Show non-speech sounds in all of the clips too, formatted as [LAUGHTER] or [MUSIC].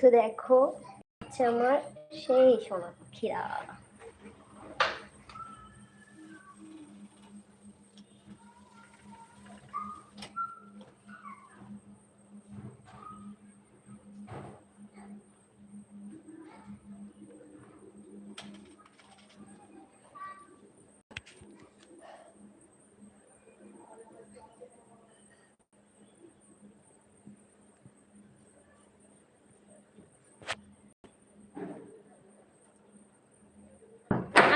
তো দেখো হচ্ছে আমার সেই সোনা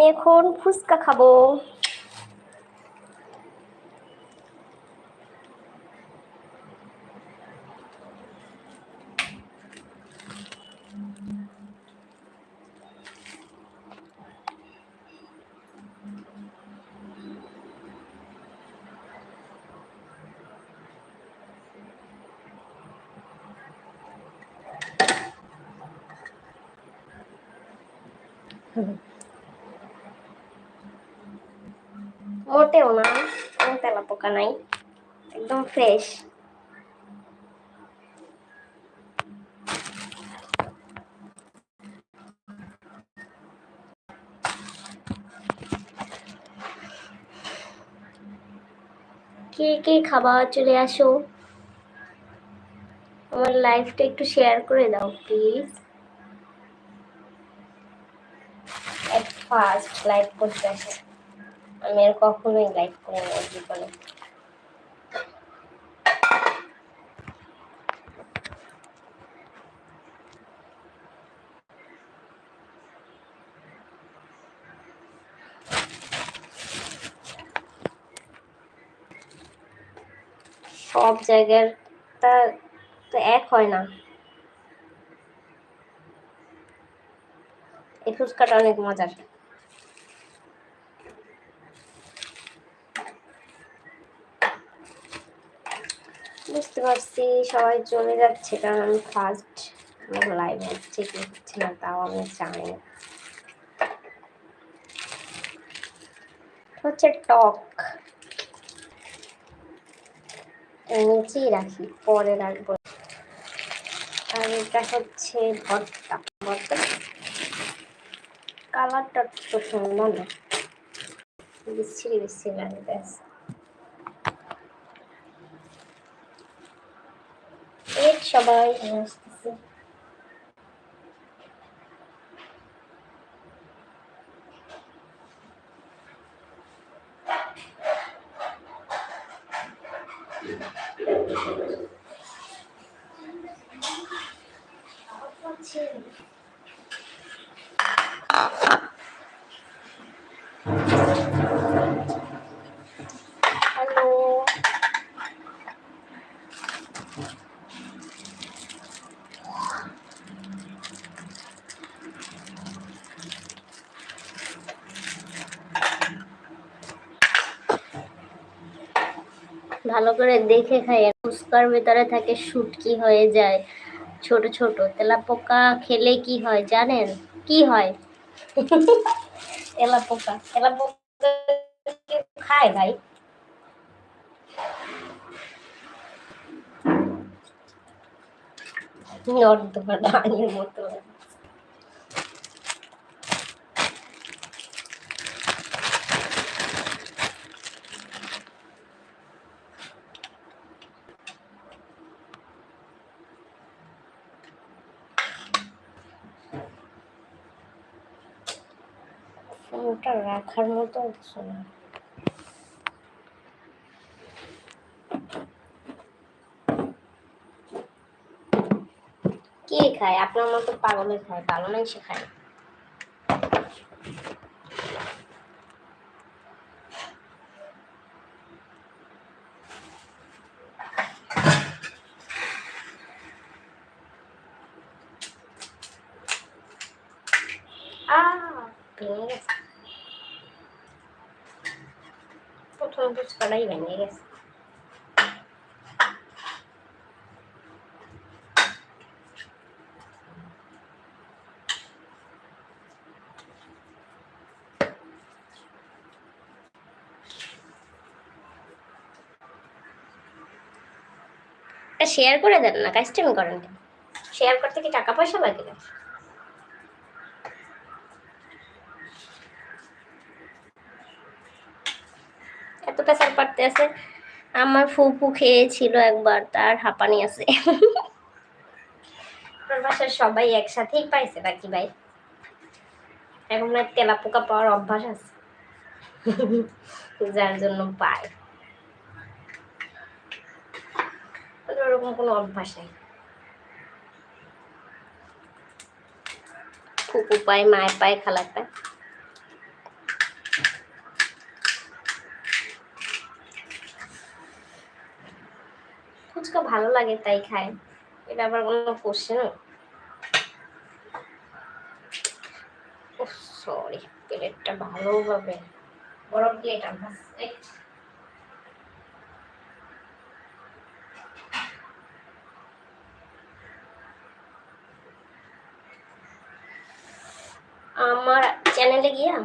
আমি এখন ফুচকা খাব। মোটেও না, কোনো তেলা পোকা নাই, একদম ফ্রেশ কে কে খাবার চলে আসো? আমার লাইফটা একটু শেয়ার করে দাও প্লিজ ফার্স্ট লাইভ করতে আসে। আমি আর কখনোই লাইভ করি না জীবনে। সব জায়গার তা তো এক হয় না। এই ফুচকাটা অনেক মজার। বুঝতে পারছি, সবাই চলে যাচ্ছে, কারণ আমি ফার্স্ট লাইভ হচ্ছে কি হচ্ছে না, তাও আমি জানি না। হচ্ছে টক নিচেই রাখি পরে। রাখব আর এটা হচ্ছে ভর্তা ভর্তা। কালারটা তো সুন্দর না। বিচ্ছিরি বিচ্ছিরি লাগে ব্যাস এই সবাই আসতেছে হ্যালো ভালো করে দেখে খাই ফুচকার ভিতরে থাকে শুটকি হয়ে যায়, ছোট ছোট। তেলা পোকা খেলে কি হয় জানেন? কি হয়? তেলা পোকা। তেলা পোকা খায় ভাই? নর্দমার মতো। ফোনটা রাখার মতো হচ্ছে না। কে খায়? আপনার মতো পাগলে খায় নাই সে খায় সময় ফুচকাটাই ভেঙে গেছে শেয়ার করে দেন না কাস্টমি করেন। শেয়ার করতে কি টাকা পয়সা লাগে না আছে। আমার ফুপু খেয়েছিল একবার তার হাঁপানি আছে। আপনার বাসার সবাই একসাথেই পাইছে নাকি ভাই? এখন না তেলা পোকা পাওয়ার অভ্যাস আছে। যার জন্য পায়। ওরকম কোনো অভ্যাস নেই। ফুপু পায় মায়ের পায় খালার পায় ফুচকা ভালো লাগে তাই খায় এটা আবার কোনো কোশ্চেন সরি প্লেটটা ভালোভাবে বড় প্লেট আমার আমার চ্যানেলে গিয়া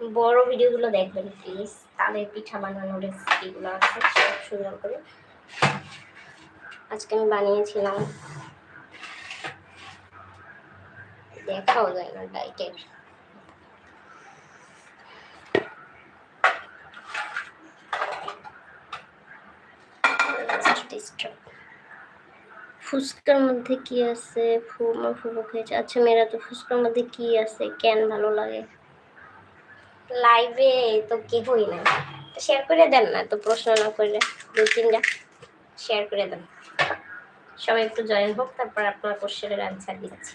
বড় ভিডিওগুলো দেখবেন প্লিজ তাদের পিঠা বানানোর রেসিপিগুলো আছে, সব সুন্দর করে আজকে আমি বানিয়েছিলাম। দেখাও যায় না ডাইটের ফুচকার মধ্যে কি আছে? ফু আমার ফুফু খেয়েছে। আচ্ছা মেয়েরা, তো ফুচকার মধ্যে কি আছে? কেন ভালো লাগে? লাইভে তো কেহই না শেয়ার করে দেন না, তো প্রশ্ন না করলে দু তিনটা শেয়ার করে দেন। সবাই একটু জয়েন হোক, তারপর আপনার কোশ্চেনের অ্যান্সার দিচ্ছি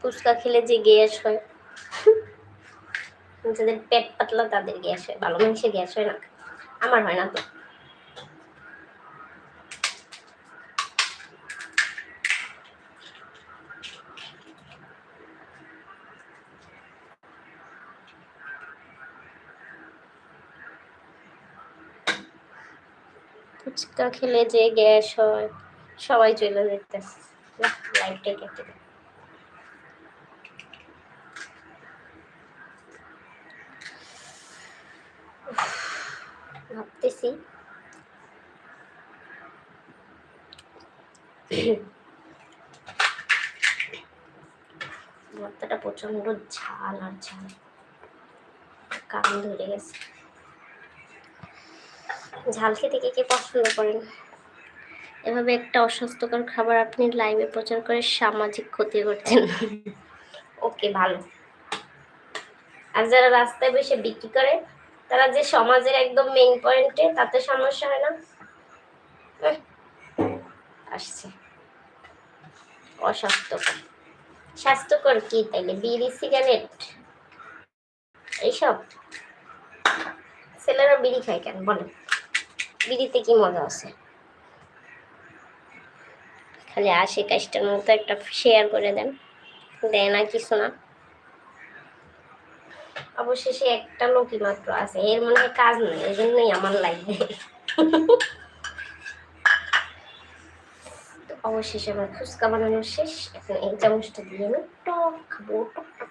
ফুচকা খেলে যে গ্যাস হয় [LAUGHS] যাদের পেট পাতলা তাদের গ্যাস হয়, ভালো মানুষের গ্যাস হয় না, আমার হয় না তো। ফুচকা খেলে যে গ্যাস হয়, সবাই চলে যেতেছে লাইটটাই কেটে ভাবতেছি। ভর্তাটা প্রচণ্ড ঝাল আর ঝাল। কান ধরে গেছে। ঝাল খেতে কে কে পছন্দ করেন? এভাবে একটা অস্বাস্থ্যকর খাবার আপনি লাইভে প্রচার করে সামাজিক ক্ষতি করছেন। ওকে ভালো। আর যারা রাস্তায় বসে বিক্রি করে তারা যে সমাজের একদম মেইন পয়েন্টে তাতে সমস্যা হয় না। উহ, আসছে। অস্বাস্থ্যকর। স্বাস্থ্যকর কি তাইলে? বিড়ি সিগারেট? এইসব? ছেলেরা বিড়ি খায় কেন? বলেন। বিড়িতে কি মজা আছে? খালি আশি কাজটার মতো একটা শেয়ার করে দেন। দেয় না কিছু না। অবশেষে একটা লোকই মাত্র আছে। এর মনে হয় কাজ নেই এই জন্যই আমার লাগবে অবশেষে আমার ফুচকা বানানো শেষ। এখন এই চামচটা দিয়ে আমি টক খাব, টক টক।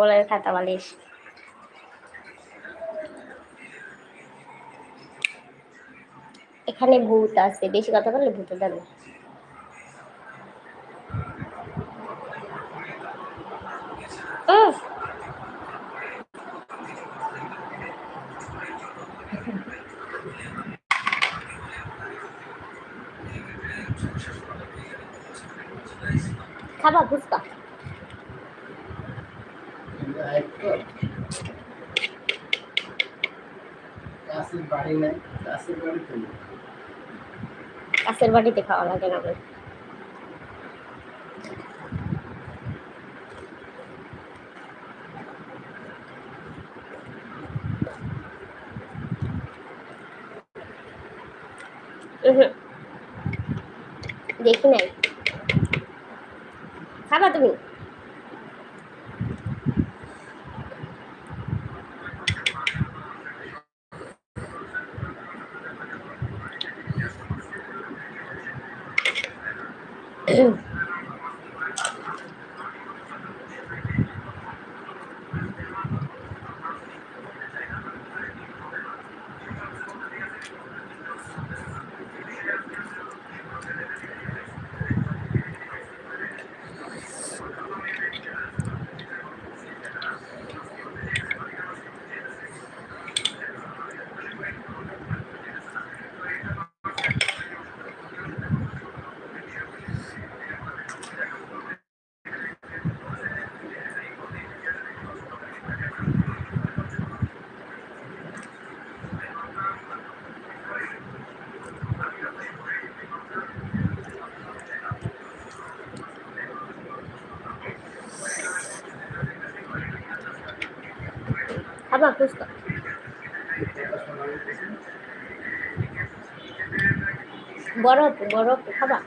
পাগলের খাতা বালিশ। এখানে ভূত আছে বেশি কথা বললে ভূতে যাবে উফ খাবা ফুচকা কাছের বাড়ি বাড়িতে খাওয়া লাগে না আমার। দেখি নাই। খাবা তুমি? Ooh. খাবা ফুচকা বড় বড় খাবা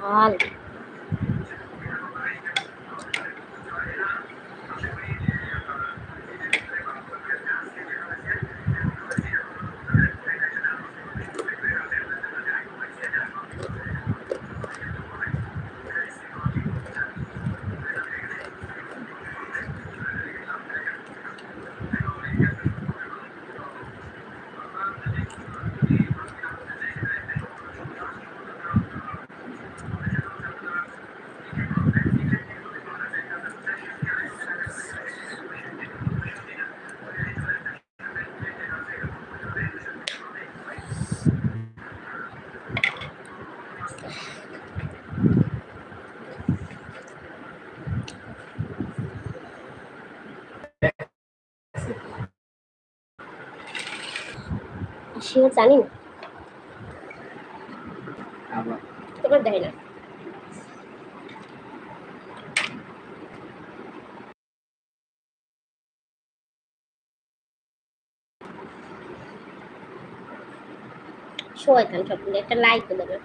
ঝাল সেও জানি না। তোমার দেয় না। শোয়াইতাম সব একটা লাইক দেবে।